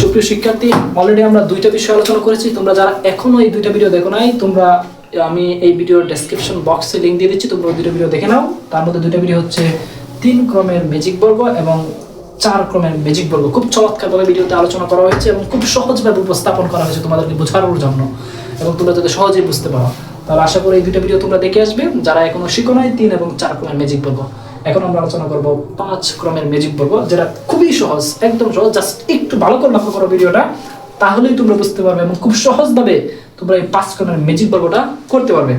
সুপ্রিয় শিক্ষার্থী অলরেডি আমরা দুইটা বিষয় আলোচনা করেছি। তোমরা যারা এখনও এই দুইটা ভিডিও দেখো নাই, তোমরা, আমি এই ভিডিওর ডেসক্রিপশন বক্সে লিঙ্ক দিয়ে দিচ্ছি, তোমরা দুটো ভিডিও দেখে নাও। তার মধ্যে দুইটা ভিডিও হচ্ছে তিন ক্রমের ম্যাজিক বর্গ এবং চার ক্রমের ম্যাজিক বর্গ। খুব চমৎকারভাবে ভিডিওতে আলোচনা করা হয়েছে এবং খুব সহজভাবে উপস্থাপন করা হয়েছে তোমাদেরকে বোঝানোর জন্য এবং তোমরা যাতে সহজেই বুঝতে পারো। তাহলে আশা করি এই দুইটা ভিডিও তোমরা দেখে আসবে। যারা এখনও শিখো নাই, তিন এবং চার ক্রমের ম্যাজিক বর্গ। এখন আমরা আলোচনা করব পাঁচ ক্রমের ম্যাজিক বর্গ যেটা খুবই সহজ, একদম সহজ জাস্ট একটু ভালো করে লক্ষ্য করো ভিডিওটা, তাহলেই তোমরা বুঝতে পারবে এবং খুব সহজভাবে তোমরা এই পাঁচ ক্রমের ম্যাজিক বর্গটা করতে পারবে।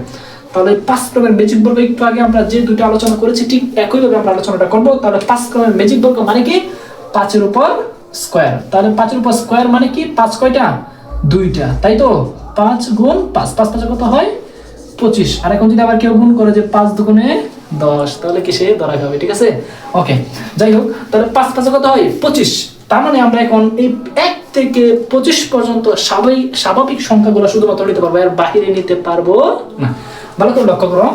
তাহলে পাঁচ ক্রমের ম্যাজিক বর্গ একটু আগে আমরা যে দুটো আলোচনা করেছি, ঠিক একইভাবে আমরা আলোচনাটা করব। তাহলে পাঁচ ক্রমের ম্যাজিক বর্গ মানে কি? পাঁচের উপর স্কোয়ার তাহলে পাঁচের উপর স্কোয়ার মানে কি? পাঁচ কয়টা? দুইটা। তাই তো? পাঁচ গুণ পাঁচ। পাঁচ পাঁচে কত হয়? পঁচিশ। আর এখন যদি আবার কেউ গুণ করে যে পাঁচ দুগুণে দশ, তাহলে কি সে ধরা খাবে ঠিক আছে? ওকে যাই হোক, তাহলে পাঁচ পাঁচে কত হয় পঁচিশ। তার মানে আমরা এখন এই এক থেকে পঁচিশ পর্যন্ত স্বাভাবিক স্বাভাবিক সংখ্যাগুলো শুধুমাত্র নিতে পারব, এর বাহিরে নিতে পারব না। ভালো করে লক্ষ্য করো,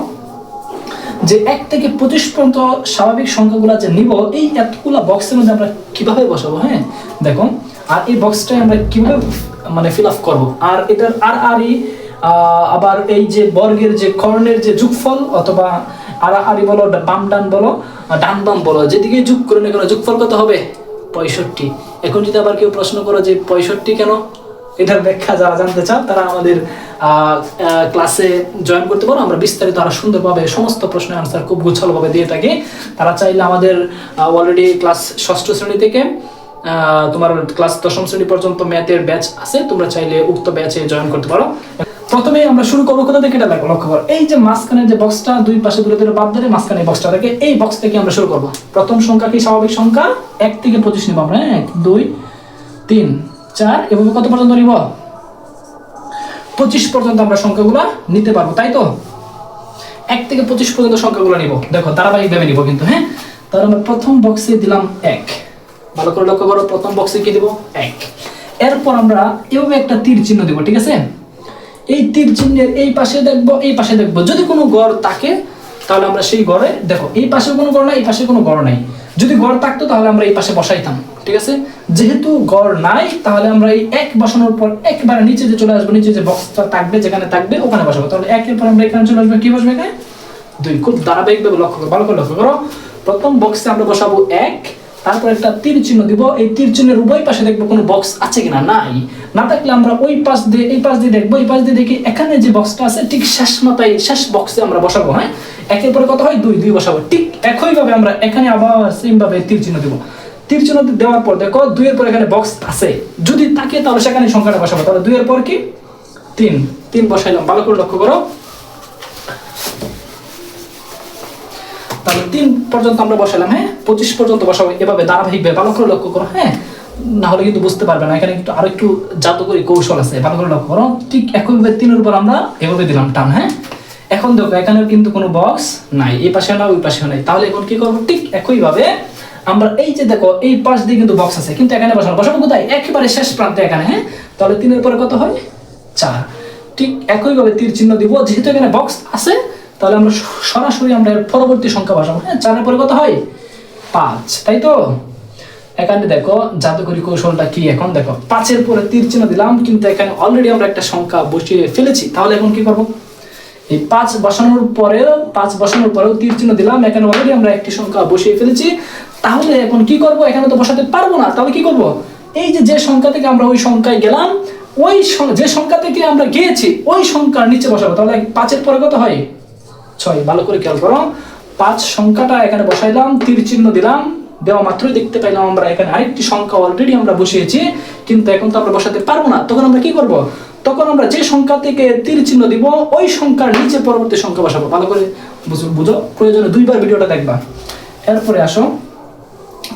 যে এক থেকে পঁচিশ পর্যন্ত স্বাভাবিক সংখ্যাগুলো যে নিব, এই এতগুলা বক্সের মধ্যে আমরা কীভাবে বসাবো হ্যাঁ? দেখো, আর এই বক্সটাই আমরা কীভাবে মানে ফিল আপ করব? আর এটার আর আরই আবার এই যে বর্গের যে কর্ণের যে যোগফল অথবা আড়াআড়ি বলো বাম ডান বলো ডান বাম বলো। যেদিকে যোগ করে না কেন, যোগফল কত হবে? পঁয়ষট্টি। এখন যদি আবার কেউ প্রশ্ন করো যে পঁয়ষট্টি কেন? এটার ব্যাখ্যা যারা জানতে চাও, তারা আমাদের ক্লাসে জয়েন করতে পারো। আমরা বিস্তারিত আরও সুন্দরভাবে সমস্ত প্রশ্নের আনসার খুব গুছালোভাবে দিয়ে থাকি। তারা চাইলে আমাদের অলরেডি ক্লাস ষষ্ঠ শ্রেণি থেকে তোমার ক্লাস দশম শ্রেণি পর্যন্ত ম্যাথের ব্যাচ আছে। তোমরা চাইলে উক্ত ব্যাচে জয়েন করতে পারো। প্রথমে আমরা শুরু করব কোথা থেকে এটা লক্ষ্য করো। এই যে মাঝখানে যে বক্সটা দুই পাশে দূরে দূরে বাদ ধরে মাঝখানে বক্সটা থাকে এই বক্স থেকে আমরা শুরু করব। প্রথম সংখ্যা কি? স্বাভাবিক সংখ্যা? এক থেকে পঁচিশ নিব আমরা? এক, দুই, তিন, চার, এভাবে কত পর্যন্ত নিব? পঁচিশ পর্যন্ত আমরা সংখ্যাগুলো নিতে পারব, তাই তো? এক থেকে পঁচিশ পর্যন্ত সংখ্যাগুলো নিব। দেখো ধারাবাহিক ভাবে নিব কিন্তু হ্যাঁ? তাহলে আমরা প্রথম বক্সে দিলাম এক। ভালো করে লক্ষ্য করো, প্রথম বক্সে কি দিব? এক। এরপর আমরা এভাবে একটা তীর চিহ্ন দিব, ঠিক আছে? এই তীর চিহ্নের এই পাশে দেখব, এই পাশে দেখব। যদি কোনো গড় থাকে, তাহলে আমরা সেই গড়ে দেখো, এই পাশে কোনো গড় নাই, এই পাশে কোনো গড় নাই। যদি গড় থাকতো, তাহলে আমরা এই পাশে বসাইতাম, ঠিক আছে? যেহেতু গড় নাই, তাহলে আমরা এই এক বসানোর পর একবারে নিচে যে চলে আসব, নিচে যে বক্সটা থাকবে, যেখানে থাকবে, ওখানে বসাবো। তাহলে একের পর আমরা এখানে চলে আসব, কি বসবে এখানে? দুই। খুব ধারাবাহিকভাবে লক্ষ্য করো, ভালো করে লক্ষ্য করো। প্রথম বক্সে আমরা বসাবো এক তারপর একটা তীর চিহ্ন দিব, এই তীর চিহ্নের উভয় পাশে দেখব কোনো বক্স আছে কিনা? নাই। না থাকলে আমরা ওই পাশ দিয়ে, এই পাশ দিয়ে দেখব, এই পাশ দিয়ে দেখি এখানে যে বক্সটা আছে, ঠিক শেষ মাথায়, শেষ বক্সে আমরা বসাবো হ্যাঁ? একের পরে কত হয়? দুই দুই বসাবো। ঠিক একইভাবে আমরা এখানে আবার সেম ভাবে তীর চিহ্ন দিব। তীর চিহ্ন দেওয়ার পর দেখো, দুইয়ের পর এখানে বক্স আছে। যদি থাকে তাহলে সেখানে সংখ্যাটা বসাবো। তাহলে দুইয়ের পর কি? তিন। তিন বসাইলাম। ভালো করে লক্ষ্য করো তাহলে তিন পর্যন্ত আমরা বসালাম হ্যাঁ? পঁচিশ পর্যন্ত বসাবো, এভাবে ধারাবাহিকভাবে, ভালো করে লক্ষ্য করো হ্যাঁ? না হলে কিন্তু বুঝতে পারবে না, এখানে একটু আরও একটু জাদুকরি কৌশল আছে, ভালো করে লক্ষ্য করো। ঠিক একইভাবে তিনের উপর আমরা এভাবে দিলাম, টান হ্যাঁ? এখন দেখো এখানে কিন্তু কোনো বক্স নাই, এই পাশে না, ওই পাশে নাই। তাহলে এখন কি করব? ঠিক একইভাবে আমরা এই যে দেখো, এই পাশ দিয়ে কিন্তু বক্স আছে, কিন্তু এখানে বসাবো বসাবো কোথায়? একেবারে শেষ প্রান্তে এখানে হ্যাঁ? তাহলে তিনের পরে কত হয়? চার। ঠিক একইভাবে তীর চিহ্ন দিব, যেহেতু এখানে বক্স আছে তাহলে আমরা সরাসরি আমরা এর পরবর্তী সংখ্যা বসাবো। হ্যাঁ চারের পরে কত হয়? পাঁচ, তাই তো? এখানে দেখো, জাদুকরি কৌশলটা কি এখন? দেখো, পাঁচের পরে তীর চিহ্ন দিলাম, কিন্তু এখানে অলরেডি আমরা একটা সংখ্যা বসিয়ে ফেলেছি। তাহলে এখন কি করব? এই পাঁচ বসানোর পরেও, পাঁচ বসানোর পরেও তীর চিহ্ন দিলাম, এখানে অলরেডি আমরা একটি সংখ্যা বসিয়ে ফেলেছি। তাহলে এখন কি করব? এখানে তো বসাতে পারব না। তাহলে কি করব? এই যে যে সংখ্যা থেকে আমরা ওই সংখ্যায় গেলাম, ওই যে সংখ্যা থেকে আমরা গিয়েছি, ওই সংখ্যার নিচে বসাবো। তাহলে পাঁচের পরে কত হয়? ছয়, ভালো করে খেয়াল করো। পাঁচ সংখ্যাটা এখানে বসাইলাম, তীর চিহ্ন দিলাম, দেওয়া মাত্রই দেখতে পাইলাম আমরা এখানে আরেকটি সংখ্যা অলরেডি আমরা বসিয়েছি, কিন্তু এখন তো আমরা বসাতে পারব না। তখন আমরা কি করব? তখন আমরা যে সংখ্যা থেকে তীর চিহ্ন দিব, ওই সংখ্যার নিচে পরবর্তী সংখ্যা বসাবো। ভালো করে বুঝো প্রয়োজনে দুইবার ভিডিওটা দেখবা। এরপরে আসো।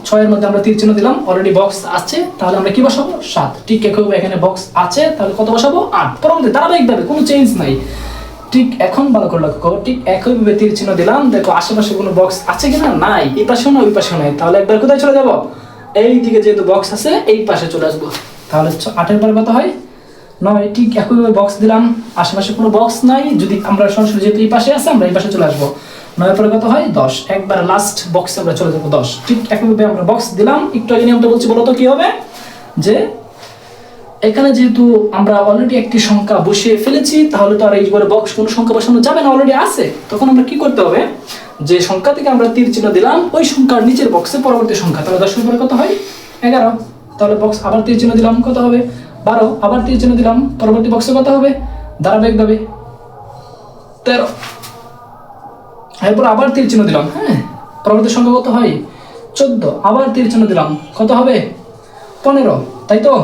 ছয়ের মধ্যে আমরা তীর চিহ্ন দিলাম অলরেডি বক্স আছে, তাহলে আমরা কি বসাবো? সাত। ঠিক এখানে বক্স আছে, তাহলে কত বসাবো? আট। পরবর্তী ধারাবাহিকভাবে কোনো চেঞ্জ নাই। ঠিক এখন ভালো করে লক্ষ্য করো, ঠিক একইভাবে তীর চিহ্ন দিলাম, দেখো আশেপাশে কোনো বক্স আছে কিনা? নাই। এই পাশেও না ওই পাশেও নাই। তাহলে একবার কোথায় চলে যাব? এই দিকে যেহেতু বক্স আছে, এই পাশে চলে আসব। তাহলে আটের পরে কত হয়? নয়। ঠিক একইভাবে বক্স দিলাম, আশেপাশে কোনো বক্স নাই। যদি আমরা সরাসরি যেহেতু এই পাশে আছে, আমরা এই পাশে চলে আসব। নয় পরে কত হয়? দশ। একবার লাস্ট বক্সে আমরা চলে যাব দশ। ঠিক একইভাবে আমরা বক্স দিলাম। একটু আগে নিয়মটা বলছি, বলো তো কি হবে? যে এখানে যেহেতু আমরা অলরেডি একটি সংখ্যা বসিয়ে ফেলেছি, তাহলে তো আর এই করে বক্স কোনো সংখ্যা বসানো যাবে না অলরেডি আছে। তখন আমরা কি করতে হবে? যে সংখ্যা থেকে আমরা তীর চিহ্ন দিলাম, ওই সংখ্যার নিচের বক্সে পরবর্তী সংখ্যা। তাহলে দশের পরে কত হয়? এগারো। তাহলে বক্স আবার তীর চিহ্ন দিলাম, কত হবে? বারো। আবার তীর চিহ্ন দিলাম, পরবর্তী বক্সে কত হবে? ধারাবাহিকভাবে তেরো। এরপর আবার তীর চিহ্ন দিলাম হ্যাঁ? পরবর্তী সংখ্যা কত হয়? চোদ্দ। আবার তীর চিহ্ন দিলাম, কত হবে? পনেরো। তাই তো?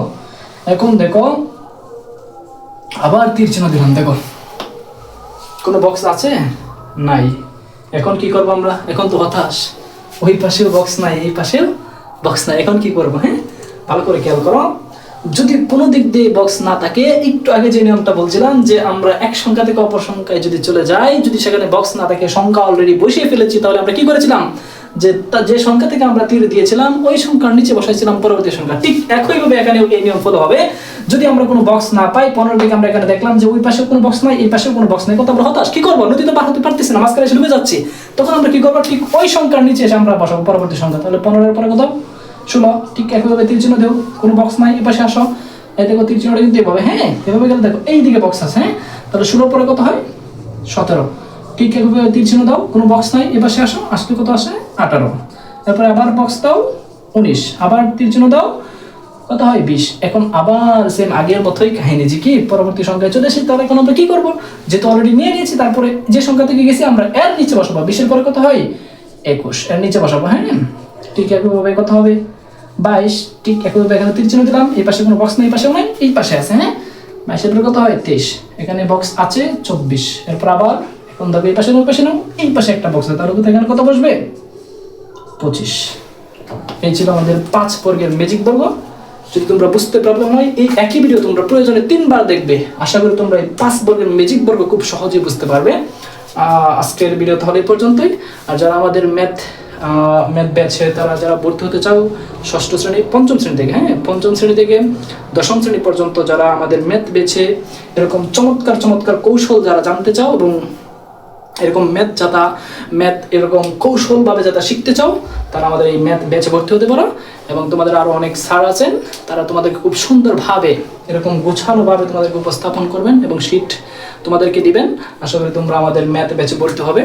এখন দেখো, আবার তীর চিহ্ন দিলাম, দেখো। কোনো বক্স আছে? নাই। এখন কি করব আমরা? এখন তো হতাশ। ওই পাশেও বক্স নাই, এই পাশেও বক্স নাই। এখন কি করব হ্যাঁ? ভালো করে খেয়াল করো। যদি কোনো দিক দিয়ে বক্স না থাকে, একটু আগে যে নিয়মটা বলছিলাম যে আমরা এক সংখ্যা থেকে অপর সংখ্যায় যদি চলে যাই, যদি সেখানে বক্স না থাকে, সংখ্যা অলরেডি বসিয়ে ফেলেছি, তাহলে আমরা কি করেছিলাম? যে তা যে সংখ্যা থেকে আমরা তীর দিয়েছিলাম, ওই সংখ্যার নিচে বসাইছিলাম পরবর্তী সংখ্যা। ঠিক একইভাবে এখানে এই নিয়ম ফলো হবে। যদি আমরা কোনো বক্স না পাই, পনেরো দিকে আমরা এখানে দেখলাম যে ওই পাশে কোনো বক্স নাই, এই পাশে কোনো বক্স নাই, কত আমরা হতাশ? কি করব? নদীতে পার হতে পারতেছি না, মাঝখানে ডুবে যাচ্ছি। তখন আমরা কি করব? ঠিক ওই সংখ্যার নিচে এসে আমরা বসাবো পরবর্তী সংখ্যা। তাহলে পনেরোর পরে কত? ষোলো। ঠিক একইভাবে তীর চিহ্ন দেও। কোনো বক্স নাই, এই পাশে আসো। এই দেখো তীর চিহ্নটা কিন্তু এভাবে হ্যাঁ? এভাবে গেলে দেখো এই দিকে বক্স আছে হ্যাঁ? তাহলে ষোলোর পরে কত হয়? সতেরো। ঠিক একইভাবে তীর দাও, কোনো বক্স নাই, এ পাশে আসো, আসলে কত আসে? আঠারো। তারপরে আবার বক্স দাও, উনিশ। আবার তীর চিহ্ন দাও, কত হয়? বিশ। এখন আবার সেম আগের মতোই কাহিনী যে কি, পরবর্তী সংখ্যায় চলে এসেছি তাহলে এখন আমরা কি করব? যেহেতু অলরেডি নিয়ে নিয়েছি, তারপরে যে সংখ্যা থেকে গেছি, আমরা এর নিচে বসাবো। বিশের পরে কত হয়? একুশ। এর নিচে বসাবো হ্যাঁ? ঠিক একইভাবে কত হবে? বাইশ। ঠিক একইভাবে এখানে তীর চিহ্ন দিলাম, এই পাশে কোনো বক্স নেই, এই পাশেও নাই, এই পাশে আছে হ্যাঁ? বাইশের পরে কত হয়? তেইশ। এখানে বক্স আছে, চব্বিশ। এরপর আবার এখন দেখো এই পাশে ওই পাশে নাও এই পাশে একটা বক্স তাহলে কোথায় এখানে কত বসবে? পঁচিশ। এই ছিল আমাদের পাঁচ বর্গের ম্যাজিক বর্গ যদি তোমরা বুঝতে প্রবলেম হয়, এই একই ভিডিও তোমরা প্রয়োজনে তিনবার দেখবে। আশা করি তোমরা এই পাঁচ বর্গের ম্যাজিক বর্গ খুব সহজেই বুঝতে পারবে। আজকের ভিডিও তাহলে পর্যন্তই। আর যারা আমাদের ম্যাথ ম্যাথ ব্যাচে তারা যারা ভর্তি হতে চাও, ষষ্ঠ শ্রেণি, পঞ্চম শ্রেণি থেকে হ্যাঁ পঞ্চম শ্রেণি থেকে, দশম শ্রেণি পর্যন্ত যারা আমাদের ম্যাথ বেছে এরকম চমৎকার চমৎকার কৌশল যারা জানতে চাও এবং এরকম ম্যাথ যাতা ম্যাথ এরকম কৌশলভাবে যাতা শিখতে চাও তারা আমাদের এই ম্যাথ ব্যাচে ভর্তি হতে পারো। এবং তোমাদের আরও অনেক স্যার আছেন, তারা তোমাদেরকে খুব সুন্দরভাবে, এরকম গোছানোভাবে তোমাদেরকে উপস্থাপন করবেন এবং শিট তোমাদেরকে দিবেন। আশা করি তোমরা আমাদের ম্যাথ ব্যাচে ভর্তি হবে।